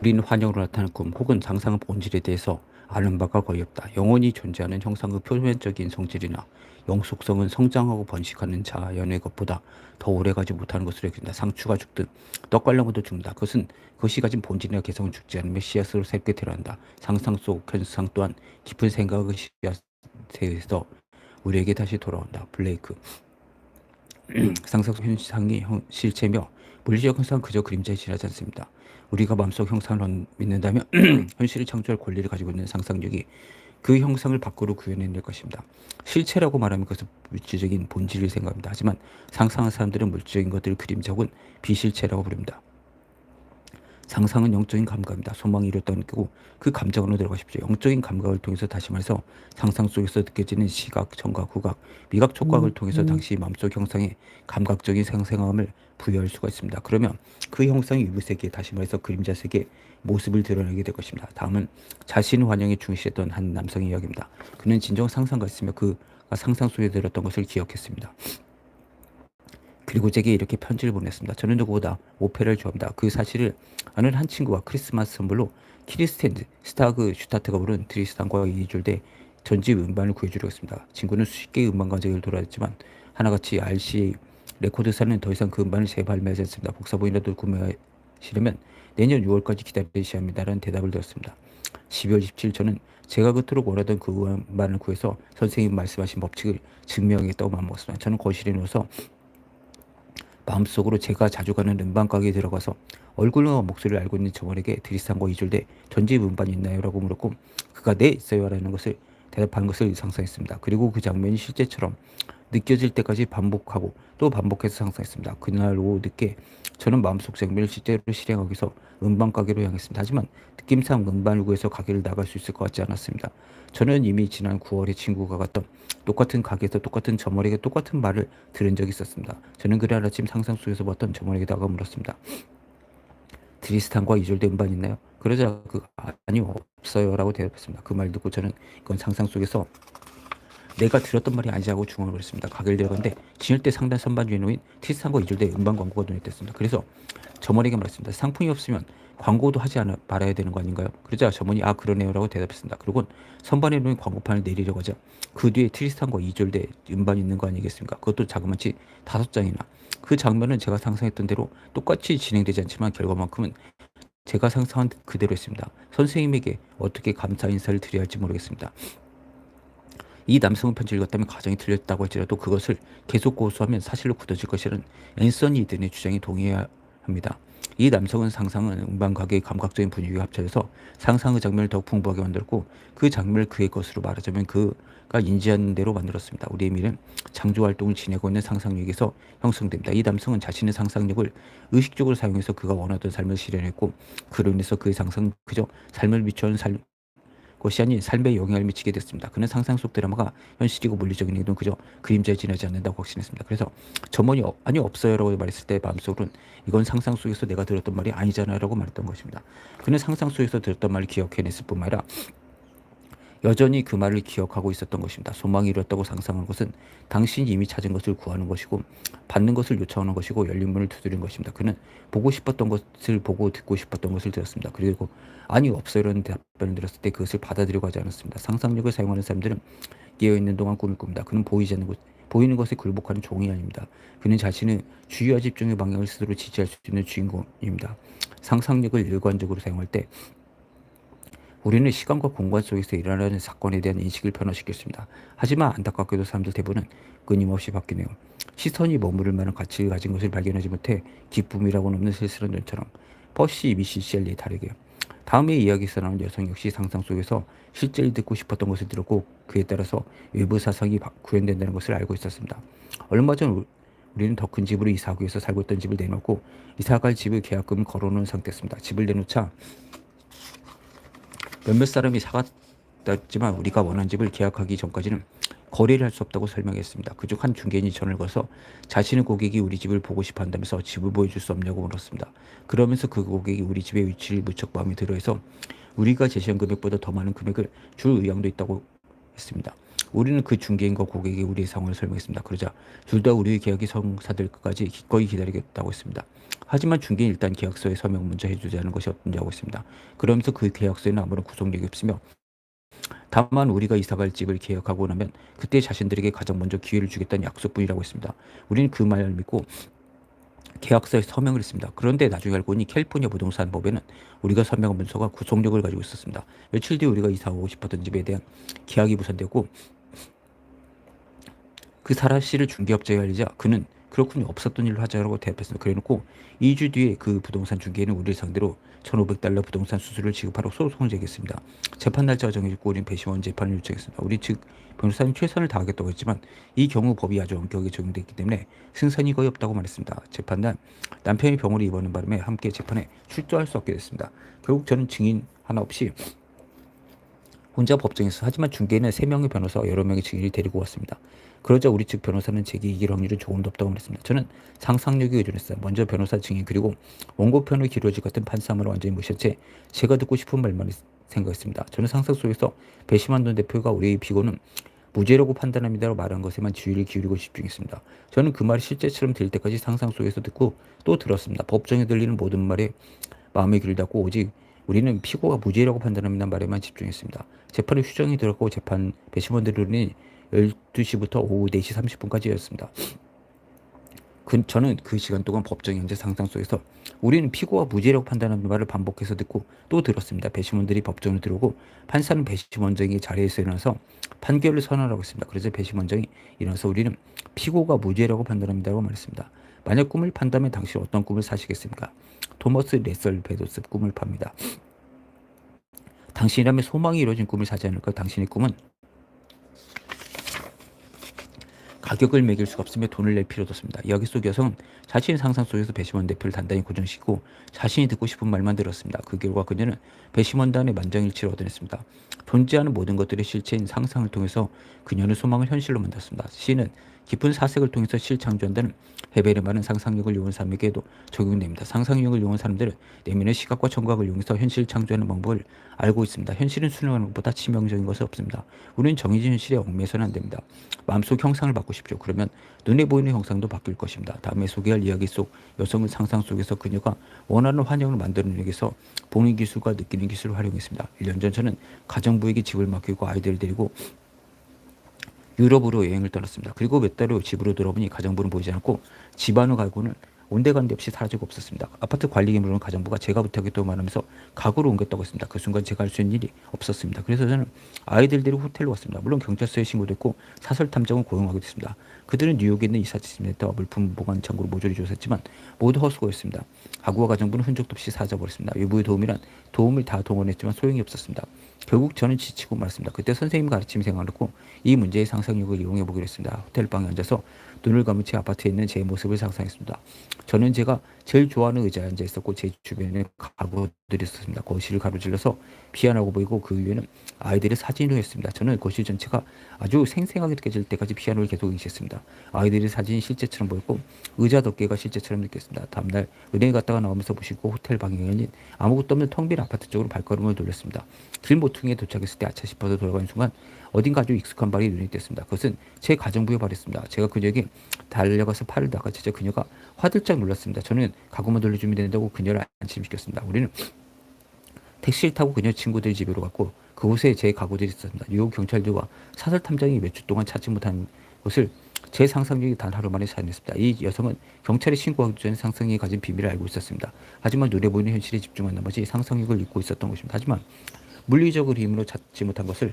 우리는 환영으로 나타나는 꿈 혹은 상상의 본질에 대해서 아는 바가 거의 없다. 영원히 존재하는 형상의 표면적인 성질이나 영속성은 성장하고 번식하는 자연의 것보다 더 오래가지 못하는 것으로 여긴다. 상추가 죽든 떡갈나무도 죽는다. 그것은 그것이 가진 본질이나 개성은 죽지 않으며 씨앗으로 새롭게 태어난다. 상상 속 현상 또한 깊은 생각의 씨앗에서 우리에게 다시 돌아온다. 블레이크 상상 속 현상이 형- 실체며 물리적 현상은 그저 그림자에 지나지 않습니다. 우리가 마음속 형상을 믿는다면 현실을 창조할 권리를 가지고 있는 상상력이 그 형상을 밖으로 구현해낼 것입니다. 실체라고 말하면 그것은 물질적인 본질을 생각합니다. 하지만 상상한 사람들은 물질적인 것들을 그림자 혹은 비실체라고 부릅니다. 상상은 영적인 감각입니다. 소망이 이뤘다는 거고 그 감정으로 들어가십시오. 영적인 감각을 통해서 다시 말해서 상상 속에서 느껴지는 시각, 청각, 후각, 미각, 촉각을 통해서 당시 마음속 형상에 감각적인 생생함을 부여할 수가 있습니다. 그러면 그 형상이 위부 세계, 다시 말해서 그림자 세계 모습을 드러내게 될 것입니다. 다음은 자신 환영에 충실했던 한 남성의 이야기입니다. 그는 진정 상상가였으며 그가 상상 속에 들었던 것을 기억했습니다. 그리고 제게 이렇게 편지를 보냈습니다. 저는 누구보다 오페라를 좋아합니다. 그 사실을 아는 한 친구와 크리스마스 선물로 키리스텐드 스타그 슈타트가 부른 드리스탄과 이줄대 전집 음반을 구해주려 했습니다. 친구는 수십 개의 음반 관장을 돌아다녔지만 하나같이 RCA 레코드사는 더 이상 그 음반을 재발매하지 않습니다. 복사본이라도 구매하시려면 내년 6월까지 기다리셔야 합니다라는 대답을 들었습니다. 12월 27일 저는 제가 그토록 원하던 그 음반을 구해서 선생님 말씀하신 법칙을 증명하겠다고 마음먹었습니다. 저는 거실에 누워서 마음속으로 제가 자주 가는 음반 가게에 들어가서 얼굴과 목소리를 알고 있는 저번에게 드리스탄과 이줄대 전집 음반이 있나요? 라고 물었고 그가 네 있어요 라는 것을 대답한 것을 상상했습니다. 그리고 그 장면이 실제처럼 느껴질 때까지 반복하고 또 반복해서 상상했습니다. 그날 오후 늦게 저는 마음속 장면을 실제로 실행하기 위해서 음반 가게로 향했습니다. 하지만 느낌상 음반을 구해서 가게를 나갈 수 있을 것 같지 않았습니다. 저는 이미 지난 9월에 친구가 갔던 똑같은 가게에서 똑같은 점원에게 똑같은 말을 들은 적이 있었습니다. 저는 그날 아침 상상 속에서 봤던 점원에게 다가 물었습니다. 드리스탄과 이졸대 음반 있나요? 그러자 그 아니 없어요라고 대답했습니다. 그 말 듣고 저는 이건 상상 속에서 내가 들었던 말이 아니자고 중얼을 했습니다. 가게를 들어갔는데 진열대 상단 선반 놓인 티스탄과 이졸대 음반 광고가 눈에 띄었습니다. 그래서 점원에게 말했습니다. 상품이 없으면 광고도 하지 않아 말아야 되는 거 아닌가요? 그러자 점원이 아 그러네요라고 대답했습니다. 그리고 선반에 놓인 광고판을 내리려고 하자 그 뒤에 트리스탄과 이졸대 음반이 있는 거 아니겠습니까? 그것도 자그마치 다섯 장이나 그 장면은 제가 상상했던 대로 똑같이 진행되지 않지만 결과만큼은 제가 상상한 그대로였습니다. 선생님에게 어떻게 감사 인사를 드려야 할지 모르겠습니다. 이 남성은 편지를 읽었다면 가정이 틀렸다고 할지라도 그것을 계속 고수하면 사실로 굳어질 것이라는 앤서니 이든의 주장에 동의해야 합니다. 이 남성은 상상은 음반 가게의 감각적인 분위기가 합쳐져서 상상의 장면을 더욱 풍부하게 만들었고 그 장면을 그의 것으로 말하자면 그가 인지하는 대로 만들었습니다. 우리의 미래는 창조 활동을 지내고 있는 상상력에서 형성됩니다. 이 남성은 자신의 상상력을 의식적으로 사용해서 그가 원하던 삶을 실현했고 그로 인해서 그의 상상은 그저 삶을 비추는 삶 것이 아닌 삶에 영향을 미치게 됐습니다. 그는 상상 속 드라마가 현실이고 물리적인 행동 그저 그림자에 지나지 않는다고 확신했습니다. 그래서 점원이 어, 아니 없어요라고 말했을 때 마음속으로는 이건 상상 속에서 내가 들었던 말이 아니잖아요라고 말했던 것입니다. 그는 상상 속에서 들었던 말을 기억해냈을 뿐만 아니라 여전히 그 말을 기억하고 있었던 것입니다. 소망이 이뤘다고 상상한 것은 당신이 이미 찾은 것을 구하는 것이고 받는 것을 요청하는 것이고 열린 문을 두드리는 것입니다. 그는 보고 싶었던 것을 보고 듣고 싶었던 것을 들었습니다. 그리고 아니 없어요라는 답변을 들었을 때 그것을 받아들이고 하지 않았습니다. 상상력을 사용하는 사람들은 깨어 있는 동안 꿈을 꿉니다. 그는 보이지 않는 것 보이는 것에 굴복하는 종이 아닙니다. 그는 자신의 주의와 집중의 방향을 스스로 지지할 수 있는 주인공입니다. 상상력을 일관적으로 사용할 때 우리는 시간과 공간 속에서 일어나는 사건에 대한 인식을 변화시켰습니다. 하지만 안타깝게도 사람들 대부분은 끊임없이 바뀌네요. 시선이 머무를 만한 가치를 가진 것을 발견하지 못해 기쁨이라고는 없는 쓸쓸한 눈처럼 퍼시 미시 셸리의 다르게요. 다음의 이야기에서 나온 여성 역시 상상 속에서 실제를 듣고 싶었던 것을 들었고 그에 따라서 외부 사상이 바- 구현된다는 것을 알고 있었습니다. 얼마 전 우- 우리는 더 큰 집으로 이사하기 위해서 살고 있던 집을 내놓고 이사갈 집을 계약금을 걸어놓은 상태였습니다. 집을 내놓자 몇몇 사람이 사갔지만 우리가 원하는 집을 계약하기 전까지는 거래를 할 수 없다고 설명했습니다. 그중 한 중개인이 전을 걸어서 자신의 고객이 우리 집을 보고 싶어 한다면서 집을 보여줄 수 없냐고 물었습니다. 그러면서 그 고객이 우리 집의 위치를 무척 마음에 들어해서 우리가 제시한 금액보다 더 많은 금액을 줄 의향도 있다고 했습니다. 우리는 그 중개인과 고객에게 우리의 상황을 설명했습니다. 그러자 둘 다 우리의 계약이 성사될 것까지 기꺼이 기다리겠다고 했습니다. 하지만 중개인 일단 계약서에 서명 먼저 해주자는 것이 어떤냐고 했습니다. 그러면서 그 계약서에는 아무런 구속력이 없으며 다만 우리가 이사갈 집을 계약하고 나면 그때 자신들에게 가장 먼저 기회를 주겠다는 약속뿐이라고 했습니다. 우리는 그 말을 믿고 계약서에 서명을 했습니다. 그런데 나중에 알고 보니 캘리포니아 부동산 법에는 우리가 서명한 문서가 구속력을 가지고 있었습니다. 며칠 뒤에 우리가 이사 오고 싶었던 집에 대한 계약이 무산되고 그 사실을 중개업자에 알리자 그는 그렇군요. 없었던 일로 하자라고 대답했습니다. 그래놓고 2주 뒤에 그 부동산 중개는 우리를 상대로 1,500달러 부동산 수수료를 지급하러 소송을 제기했습니다. 재판 날짜가 정해졌고 우리는 배심원 재판을 요청했습니다. 우리 측 변호사는 최선을 다하겠다고 했지만 이 경우 법이 아주 엄격하게 적용됐기 때문에 승산이 거의 없다고 말했습니다. 재판단 남편이 병원에 입원한 바람에 함께 재판에 출두할 수 없게 됐습니다. 결국 저는 증인 하나 없이 혼자 법정에서 하지만 중개인은 세 명의 변호사와 여러 명의 증인을 데리고 왔습니다. 그러자 우리 측 변호사는 제게 이길 확률은 조금도 없다고 말했습니다. 저는 상상력에 의존했어요. 먼저 변호사 증인 그리고 원고편의 기로지 같은 판사을 완전히 무시한 채 제가 듣고 싶은 말만 생각했습니다. 저는 상상 속에서 배심한 돈 대표가 우리의 피고는 무죄라고 판단합니다라고 말한 것에만 주의를 기울이고 집중했습니다. 저는 그 말이 실제처럼 될 때까지 상상 속에서 듣고 또 들었습니다. 법정에 들리는 모든 말에 마음의 귀를 닫고 오직 우리는 피고가 무죄라고 판단합니다 말에만 집중했습니다. 재판의 휴정이 들었고 재판 배심원들은 12시부터 오후 4시 30분까지였습니다. 그, 저는 그 시간 동안 법정 현재 상상 속에서 우리는 피고가 무죄라고 판단하는 말을 반복해서 듣고 또 들었습니다. 배심원들이 법정을 들어오고 판사는 배심원장이 자리에서 일어나서 판결을 선언하고 있습니다. 그래서 배심원장이 일어나서 우리는 피고가 무죄라고 판단합니다라고 말했습니다. 만약 꿈을 판다면 당신 어떤 꿈을 사시겠습니까? 토머스 레설 베도스 꿈을 팝니다. 당신이라면 소망이 이루어진 꿈을 사지 않을까? 당신의 꿈은 가격을 매길 수가 없으며 돈을 낼 필요도 없습니다. 이야기 속 여성은 자신의 상상 속에서 배심원 대표를 단단히 고정시키고 자신이 듣고 싶은 말만 들었습니다. 그 결과 그녀는 배심원단의 만장일치를 얻어냈습니다. 존재하는 모든 것들의 실체인 상상을 통해서 그녀는 소망을 현실로 만들었습니다. 시는 깊은 사색을 통해서 실창조한다는 헤벨의 말은 상상력을 이용한 사람에게도 적용됩니다. 상상력을 이용한 사람들은 내면의 시각과 청각을 이용해서 현실 창조하는 방법을 알고 있습니다. 현실은 수능하는 것보다 치명적인 것은 없습니다. 우리는 정해진 현실에 얽매서는 안 됩니다. 마음속 형상을 바꾸십시오. 그러면 눈에 보이는 형상도 바뀔 것입니다. 다음에 소개할 이야기 속 여성은 상상 속에서 그녀가 원하는 환경을 만들어내기 위해서 보는 기술과 느끼는 기술을 활용했습니다. 1년 전 저는 가정부에게 집을 맡기고 아이들을 데리고 유럽으로 여행을 떠났습니다. 그리고 몇 달 후 집으로 돌아보니 가정부는 보이지 않았고 집안의 가구는 온데간데 없이 사라지고 없었습니다. 아파트 관리에 물은 가정부가 제가 부탁했다고 말하면서 가구를 옮겼다고 했습니다. 그 순간 제가 할 수 있는 일이 없었습니다. 그래서 저는 아이들 데리고 호텔로 왔습니다. 물론 경찰서에 신고됐고 사설 탐정을 고용하게 됐습니다. 그들은 뉴욕에 있는 이사치센터와 물품 보관 창고를 모조리 조사했지만 모두 허수고였습니다. 가구와 가정부는 흔적도 없이 사라져버렸습니다. 외부의 도움이란 도움을 다 동원했지만 소용이 없었습니다. 결국 저는 지치고 말았습니다. 그때 선생님 가르침이 생각났고 이 문제의 상상력을 이용해 보기로 했습니다. 호텔방에 앉아서 눈을 감은 채 아파트에 있는 제 모습을 상상했습니다. 저는 제가 제일 좋아하는 의자에 앉아 있었고 제 주변에 가구들이 있었습니다. 거실을 가로질러서 피아노고 보이고 그 위에는 아이들의 사진으로 했습니다. 저는 거실 전체가 아주 생생하게 느껴질 때까지 피아노를 계속 응시했습니다. 아이들의 사진이 실제처럼 보였고 의자 덮개가 실제처럼 느꼈습니다. 다음날 은행에 갔다가 나오면서 보시고 호텔 방향에 열린 아무것도 없는 텅 빈 아파트 쪽으로 발걸음을 돌렸습니다. 길 모퉁이에 도착했을 때 아차 싶어서 돌아가는 순간 어딘가 아주 익숙한 발이 눈에 띄었습니다. 그것은 제 가정부의 발이었습니다. 제가 그녀에게 달려가서 팔을 낚아채자 그녀가 화들짝 놀랐습니다. 저는 가구만 돌려주면 된다고 그녀를 안심시켰습니다. 우리는 택시를 타고 그녀 친구들 집으로 갔고 그곳에 제 가구들이 있었습니다. 뉴욕 경찰들과 사설 탐정이 몇 주 동안 찾지 못한 것을 제 상상력이 단 하루 만에 살아냈습니다. 이 여성은 경찰에 신고하기 전에 상상력이 가진 비밀을 알고 있었습니다. 하지만 눈에 보이는 현실에 집중한 나머지 상상력을 잊고 있었던 것입니다. 하지만 물리적으로 힘으로 찾지 못한 것을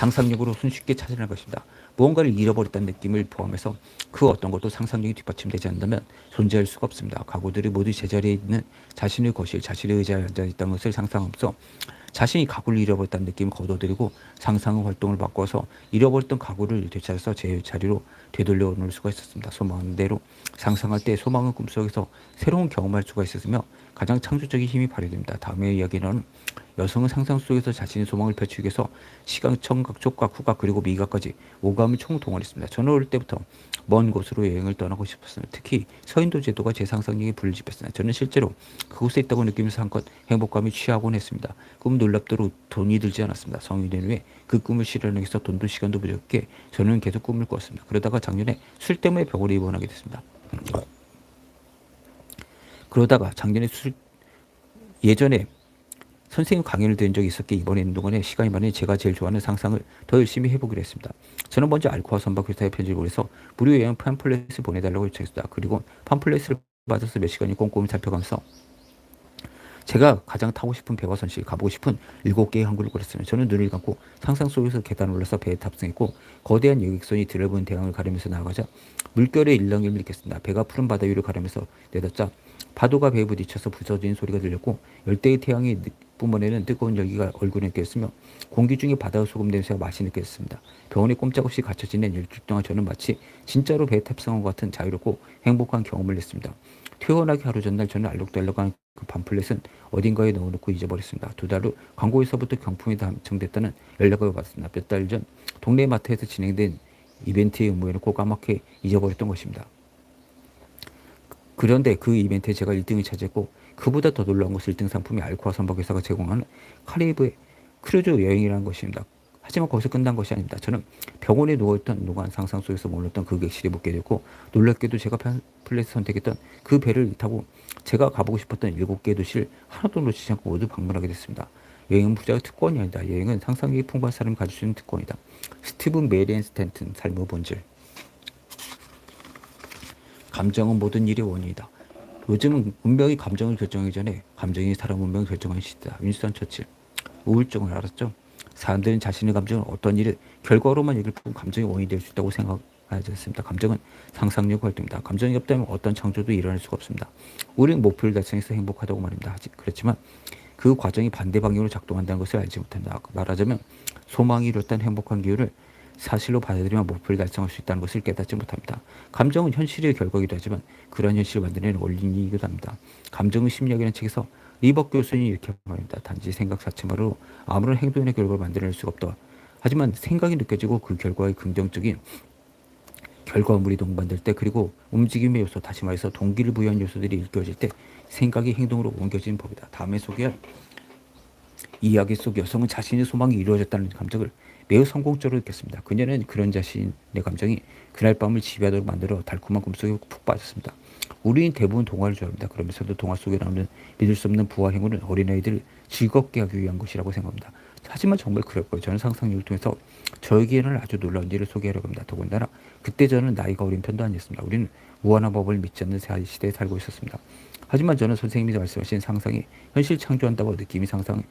상상력으로 손쉽게 찾아낼 것입니다. 무언가를 잃어버렸다는 느낌을 포함해서 그 어떤 것도 상상력이 뒷받침되지 않는다면 존재할 수가 없습니다. 가구들이 모두 제자리에 있는 자신의 거실, 자신의 의자에 앉아 있다는 것을 상상하면서 자신이 가구를 잃어버렸다는 느낌을 거둬들이고 상상의 활동을 바꿔서 잃어버렸던 가구를 되찾아서 제 자리로 되돌려 놓을 수가 있었습니다. 소망하는 대로 상상할 때 소망은 꿈속에서 새로운 경험할 수가 있었으며 가장 창조적인 힘이 발휘됩니다. 다음의 이야기는 여성은 상상 속에서 자신의 소망을 펼치기 위해서 시각, 청각, 촉각, 후각 그리고 미각까지 오감을 총동원했습니다. 저는 어릴 때부터 먼 곳으로 여행을 떠나고 싶었습니다. 특히 서인도 제도가 제 상상력에 불을 지폈습니다. 저는 실제로 그곳에 있다고 느끼면서 한껏 행복감이 취하곤 했습니다. 꿈 놀랍도록 돈이 들지 않았습니다. 성인이 된 후에 그 꿈을 실현하기 위해서 돈도 시간도 부족해 저는 계속 꿈을 꿨습니다. 그러다가 작년에 술 때문에 병원에 입원하게 됐습니다. 그러다가 작년에 술 예전에 선생님 강연을 들은 적이 있었기에 이번에 동안에 시간이 많으니 제가 제일 좋아하는 상상을 더 열심히 해보기로 했습니다. 저는 먼저 알코아 선박 회사에 편지를 보내서 무료 여행 팜플렛을 보내달라고 요청했습니다. 그리고 팜플렛을 받아서 몇 시간이 꼼꼼히 살펴가면서 제가 가장 타고 싶은 선실, 가보고 싶은 일곱 개의 항구를 그렸습니다. 저는 눈을 감고 상상 속에서 계단을 올라서 배에 탑승했고 거대한 여객선이 들여본 대강을 가르면서 나아가자 물결의 일렁임을 느꼈습니다. 배가 푸른 바다 위를 가르면서 내닫자 파도가 배에 부딪혀서 부서지는 소리가 들렸고 열대의 태양이 뿜어내는 뜨거운 열기가 얼굴에 느꼈으며 공기 중에 바다 소금 냄새가 맛이 느껴졌습니다. 병원에 꼼짝없이 갇혀 지낸 일주일 동안 저는 마치 진짜로 배에 탑승한 것 같은 자유롭고 행복한 경험을 했습니다. 퇴원하기 하루 전날 저는 알록달록한 그 밤플렛은 어딘가에 넣어놓고 잊어버렸습니다. 두 달 후 광고에서부터 경품이 당첨됐다는 연락을 받았습니다. 몇 달 전 동네 마트에서 진행된 이벤트에 응모해놓고 까맣게 잊어버렸던 것입니다. 그런데 그 이벤트에 제가 1등을 차지했고 그보다 더 놀라운 것은 1등 상품이 알코아 선박회사가 제공하는 카리브의 크루즈 여행이라는 것입니다. 하지만 거기서 끝난 것이 아닙니다. 저는 병원에 누워있던 노관 상상 속에서 몰랐던 그 객실에 묵게 됐고 놀랍게도 제가 플랫을 선택했던 그 배를 타고 제가 가보고 싶었던 일곱 개의 도시를 하나도 놓치지 않고 모두 방문하게 됐습니다. 여행은 부자의 특권이 아니다. 여행은 상상력이 풍부한 사람이 가질 수 있는 특권이다. 스티븐 메리앤 스탠튼 삶의 본질 감정은 모든 일의 원인이다. 요즘은 운명이 감정을 결정하기 전에 감정이 사람 운명을 결정하는 시대다. 윈스턴 처칠. 우울증을 알았죠? 사람들은 자신의 감정을 어떤 일의 결과로만 얘기를 뿐 감정이 원인이 될 수 있다고 생각하지 않습니다. 감정은 상상력 활동입니다. 감정이 없다면 어떤 창조도 일어날 수가 없습니다. 우리는 목표를 달성해서 행복하다고 말합니다. 그렇지만 그 과정이 반대 방향으로 작동한다는 것을 알지 못한다. 말하자면 소망이 이뤘던 행복한 기후를 사실로 받아들이면 목표를 달성할 수 있다는 것을 깨닫지 못합니다. 감정은 현실의 결과이기도 하지만 그러한 현실을 만드는 원인이기도 합니다. 감정은 심리학이라는 책에서 리버 교수님이 이렇게 말합니다. 단지 생각 자체만으로 아무런 행동의 결과를 만들어낼 수가 없다. 하지만 생각이 느껴지고 그 결과의 긍정적인 결과물이 동반될 때 그리고 움직임의 요소 다시 말해서 동기를 부여한 요소들이 일깨워질 때 생각이 행동으로 옮겨지는 법이다. 다음에 소개할 이야기 속 여성은 자신의 소망이 이루어졌다는 감정을 매우 성공적으로 느꼈습니다. 그녀는 그런 자신의 감정이 그날 밤을 지배하도록 만들어 달콤한 꿈속에 푹 빠졌습니다. 우리는 대부분 동화를 좋아합니다. 그러면서도 동화 속에 나오는 믿을 수 없는 부와 행운은 어린아이들을 즐겁게 하기 위한 것이라고 생각합니다. 하지만 정말 그럴 거예요. 저는 상상력을 통해서 저에게는 아주 놀라운 일을 소개하려고 합니다. 더군다나 그때 저는 나이가 어린 편도 아니었습니다. 우리는 무한한 법을 믿지 않는 시대에 살고 있었습니다. 하지만 저는 선생님이 말씀하신 상상이 현실 창조한다고 느낌이 상상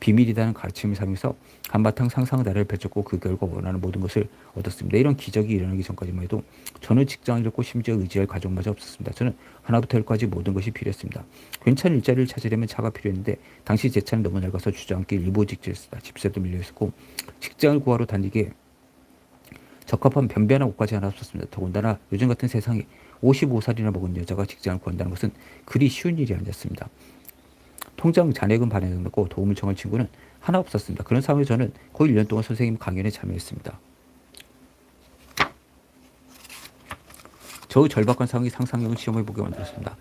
비밀이라는 가르침을 삼면서 한바탕 상상 나라를 펼쳤고 그 결과 원하는 모든 것을 얻었습니다. 이런 기적이 일어나기 전까지만 해도 저는 직장을 잃고 심지어 의지할 가족마저 없었습니다. 저는 하나부터 열까지 모든 것이 필요했습니다. 괜찮은 일자리를 찾으려면 차가 필요했는데 당시 제 차는 너무 낡아서 주저앉기 일보 직전이었습니다. 집세도 밀려 있었고 직장을 구하러 다니기에 적합한 변변한 옷까지 하나 없었습니다. 더군다나 요즘 같은 세상에 55살이나 먹은 여자가 직장을 구한다는 것은 그리 쉬운 일이 아니었습니다. 통장 잔액은 반영했고 도움을 청할 친구는 하나 없었습니다. 그런 상황에 저는 거의 1년 동안 선생님 강연에 참여했습니다. 저의 절박한 상황이 상상력을 시험해보게 만들었습니다.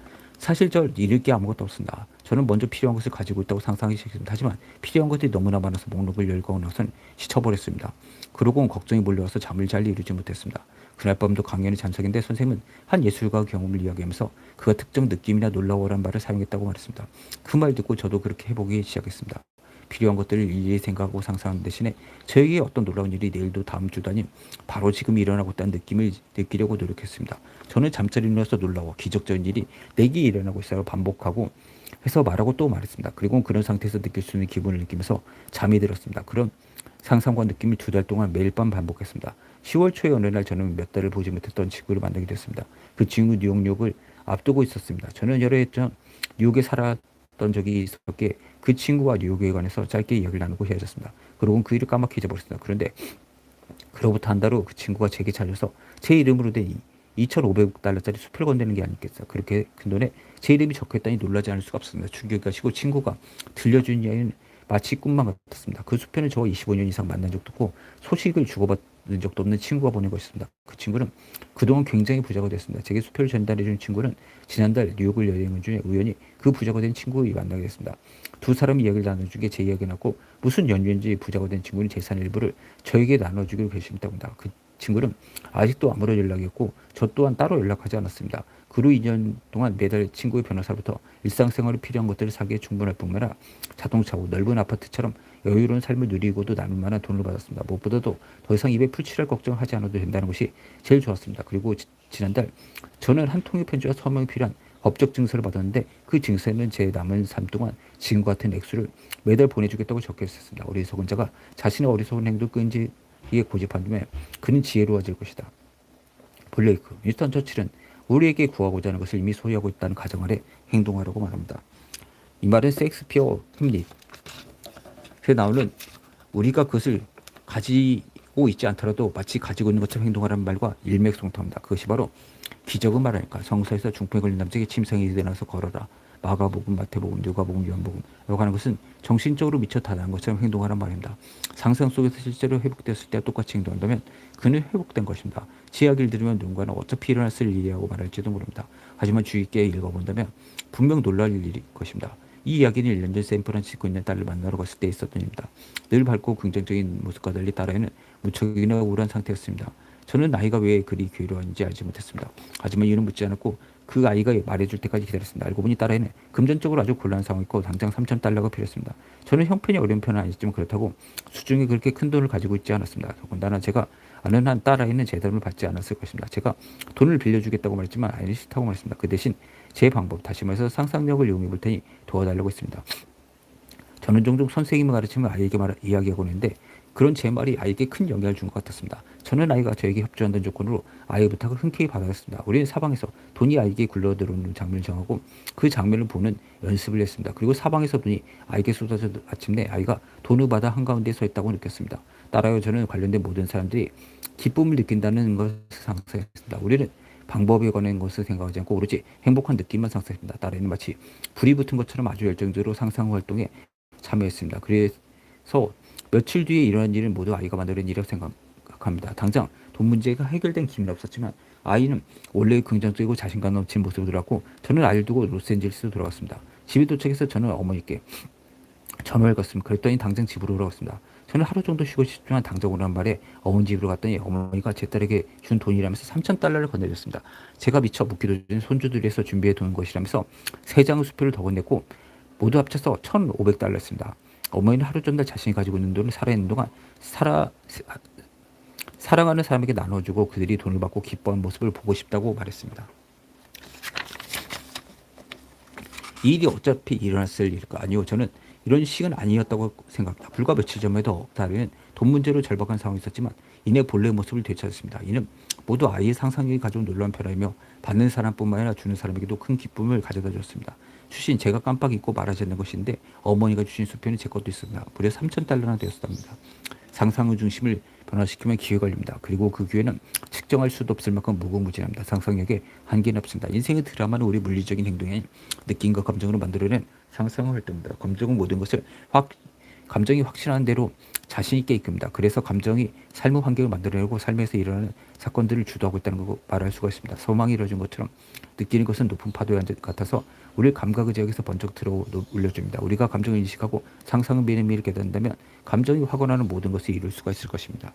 사실 저 잃을 게 아무것도 없습니다. 저는 먼저 필요한 것을 가지고 있다고 상상하기 시작했습니다. 하지만 필요한 것들이 너무나 많아서 목록을 열고 나선 지쳐버렸습니다. 그러고 걱정이 몰려와서 잠을 잘 이루지 못했습니다. 그날 밤도 강연이 잔석인데 선생님은 한 예술가 경험을 이야기하면서 그가 특정 느낌이나 놀라워란 말을 사용했다고 말했습니다. 그 말 듣고 저도 그렇게 해보기 시작했습니다. 필요한 것들을 일일이 생각하고 상상하는 대신에 저에게 어떤 놀라운 일이 내일도 다음 주도 아닌 바로 지금 일어나고 있다는 느낌을 느끼려고 노력했습니다. 저는 잠자리 일어나서 놀라워 기적적인 일이 내게 일어나고 있어요. 반복하고 해서 말하고 또 말했습니다. 그리고 그런 상태에서 느낄 수 있는 기분을 느끼면서 잠이 들었습니다. 그런 상상과 느낌을 두달 동안 매일 밤 반복했습니다. 10월 초에 어느 날 저는 몇 달을 보지 못했던 친구를 만나게 됐습니다. 그 친구 뉴욕역을 앞두고 있었습니다. 저는 여러 해전 뉴욕에 살 았던 적이 있었기에 그 친구와 뉴욕에 관해서 짧게 이야기를 나누고 헤어졌습니다. 그러고 그 일을 까맣게 잊어버렸습니다. 그런데 그로부터 한 달 후 그 친구가 제게 찾아서 제 이름으로 된 2,500달러짜리 숲을 건네는 게 아니겠어. 그렇게 큰 돈에 제 이름이 적혀있다니 놀라지 않을 수가 없습니다. 충격이 가시고 친구가 들려준 이야기는 마치 꿈만 같았습니다. 그 숲에는 저와 25년 이상 만난 적도 없고 소식을 주고받 적도 없는 친구가 보낸 것이었습니다. 그 친구는 그동안 굉장히 부자가 됐습니다. 제게 수표를 전달해준 친구는 지난달 뉴욕을 여행한 중에 우연히 그 부자가 된 친구를 만나게 됐습니다. 두 사람이 이야기를 나눠준 게제 이야기 났고 무슨 연유인지 부자가 된 친구는 재산 일부를 저에게 나눠주기로 결심했다고 합니다. 그 친구는 아직도 아무런 연락이 없고 저 또한 따로 연락하지 않았습니다. 그로 2년 동안 매달 친구의 변호사로부터 일상생활에 필요한 것들을 사기에 충분할 뿐만 아니라 자동차고 넓은 아파트처럼 여유로운 삶을 누리고도 남을 만한 돈을 받았습니다. 무엇보다도 더 이상 입에 풀칠할 걱정을 하지 않아도 된다는 것이 제일 좋았습니다. 그리고 지, 지난달 저는 한 통의 편지와 서명이 필요한 법적 증서를 받았는데 그 증서에는 제 남은 삶 동안 지금과 같은 액수를 매달 보내주겠다고 적혀 있었습니다. 어리석은 자가 자신의 어리석은 행동을 끈질기게 고집한다면 그는 지혜로워질 것이다. 블레이크, 윈스턴 처칠은 우리에게 구하고자 하는 것을 이미 소유하고 있다는 가정 아래 행동하라고 말합니다. 이 말은 셰익스피어 힘리 에 나오는 우리가 그것을 가지고 있지 않더라도 마치 가지고 있는 것처럼 행동하라는 말과 일맥상통합니다. 그것이 바로 기적은 말하니까 성서에서 중풍에 걸린 남자에게 침상에 일어나서 걸어라. 마가복음, 마태복음, 누가복음, 요한복음 라고 하는 것은 정신적으로 미쳐 다다는 것처럼 행동하란 말입니다. 상상 속에서 실제로 회복됐을 때와 똑같이 행동한다면 그는 회복된 것입니다. 제 이야기를 들으면 누군가는 어차피 일어났을 일이라고 말할지도 모릅니다. 하지만 주의 있게 읽어본다면 분명 놀랄 일일 것입니다. 이 이야기는 1년 전 샌프란시스코 있는 딸을 만나러 갔을 때 있었던 일입니다. 늘 밝고 긍정적인 모습과 달리 딸아이는 무척이나 우울한 상태였습니다. 저는 나이가 왜 그리 괴로웠는지 알지 못했습니다. 하지만 이유는 묻지 않았고 그 아이가 말해줄 때까지 기다렸습니다. 알고 보니 딸아이는 금전적으로 아주 곤란한 상황이고 당장 3천 달러가 필요했습니다. 저는 형편이 어려운 편은 아니지만 그렇다고 수중에 그렇게 큰 돈을 가지고 있지 않았습니다. 더군다나 제가 아는 한 딸아이는 제대로 받지 않았을 것입니다. 제가 돈을 빌려주겠다고 말했지만 아이는 싫다고 말했습니다. 그 대신 제 방법, 다시 말해서 상상력을 이용해 볼 테니 도와달라고 했습니다. 저는 종종 선생님을 가르치며 아이에게 말, 이야기하고 있는데 그런 제 말이 아이에게 큰 영향을 준 것 같았습니다. 저는 아이가 저에게 협조한다는 조건으로 아이의 부탁을 흔쾌히 받았습니다. 우리는 사방에서 돈이 아이에게 굴러들어오는 장면을 정하고 그 장면을 보는 연습을 했습니다. 그리고 사방에서 돈이 아이에게 쏟아져 마침내 아이가 돈을 받아 한가운데 서 있다고 느꼈습니다. 따라요 저는 관련된 모든 사람들이 기쁨을 느낀다는 것을 상상했습니다. 우리는 방법에 관한 것을 생각하지 않고 오로지 행복한 느낌만 상상했습니다. 딸에는 마치 불이 붙은 것처럼 아주 열정적으로 상상 활동에 참여했습니다. 그래서 며칠 뒤에 일어난 일은 모두 아이가 만들어낸 일이라고 생각합니다. 당장 돈 문제가 해결된 기미는 없었지만 아이는 원래 긍정적이고 자신감 넘치는 모습을 들었고 저는 아이를 두고 로스앤젤레스로 돌아갔습니다. 집에 도착해서 저는 어머니께 전화를 걸었습니다. 그랬더니 당장 집으로 돌아갔습니다. 저는 하루 정도 쉬고 싶지만 당장 오라는 말에 어머니 집으로 갔더니 어머니가 제 딸에게 준 돈이라면서 3천 달러를 건네줬습니다. 제가 미처 묵기도 전 손주들이 해서 준비해 둔 것이라면서 세 장의 수표를 더 건넸고 모두 합쳐서 1,500달러였습니다. 어머니는 하루 전날 자신이 가지고 있는 돈을 살아있는 동안 살아 사랑하는 사람에게 나눠주고 그들이 돈을 받고 기뻐하는 모습을 보고 싶다고 말했습니다. 이 일이 어차피 일어났을 일일까? 아니요. 저는 이런 시기는 아니었다고 생각합니다. 불과 며칠 전만 해도 다른 돈 문제로 절박한 상황이 있었지만 이내 본래 모습을 되찾았습니다. 이는 모두 아이의 상상력이 가져온 놀라운 변화이며 받는 사람뿐만 아니라 주는 사람에게도 큰 기쁨을 가져다 줬습니다. 주신 제가 깜빡 잊고 말하지 않는 것인데 어머니가 주신 수표는 제 것도 있습니다. 무려 3천 달러나 되었습니다. 상상의 중심을 변화시키면 기회가 열립니다. 그리고 그 기회는 측정할 수도 없을 만큼 무궁무진합니다. 상상력에 한계는 없습니다. 인생의 드라마는 우리 물리적인 아닌 느낌과 감정으로 만들어낸 상상의 활동입니다. 감정은 모든 것을 확 감정이 확신하는 대로 자신 있게 이끕니다. 그래서 감정이 삶의 환경을 만들어내고 삶에서 일어나는 사건들을 주도하고 있다는 걸 말할 수가 있습니다. 소망이 이루어진 것처럼 느끼는 것은 높은 파도의 한 같아서 우리 감각의 지역에서 번쩍 들어 올려줍니다. 우리가 감정을 인식하고 상상을 매일매일 깨닫는다면 감정이 확언하는 모든 것을 이룰 수가 있을 것입니다.